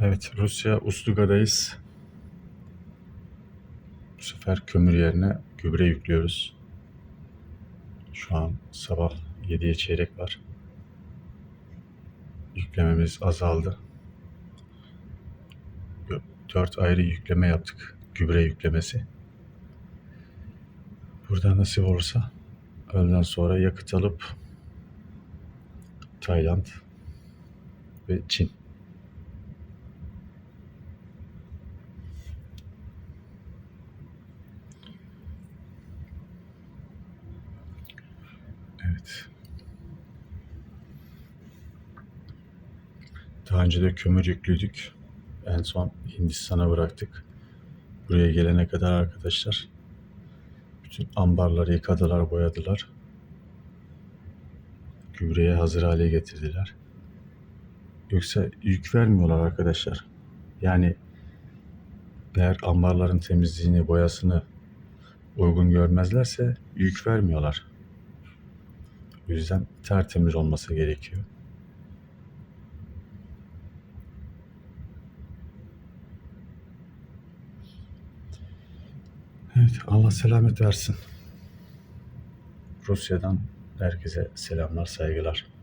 Evet, Rusya Usluga'dayız. Bu sefer kömür yerine gübre yüklüyoruz. Şu an sabah 7'ye çeyrek var. Yüklememiz azaldı. 4 ayrı yükleme yaptık. Gübre yüklemesi. Burada nasip olursa öğleden sonra yakıt alıp Tayland ve Çin Evet. Daha önce de kömür yüklüydük. En son Hindistan'a bıraktık. Buraya gelene kadar arkadaşlar bütün ambarları yıkadılar, boyadılar. Gübreye hazır hale getirdiler. Yoksa yük vermiyorlar arkadaşlar. Yani eğer ambarların temizliğini, boyasını uygun görmezlerse yük vermiyorlar. O yüzden tertemiz olması gerekiyor. Evet, Allah selamet versin. Rusya'dan herkese selamlar, saygılar.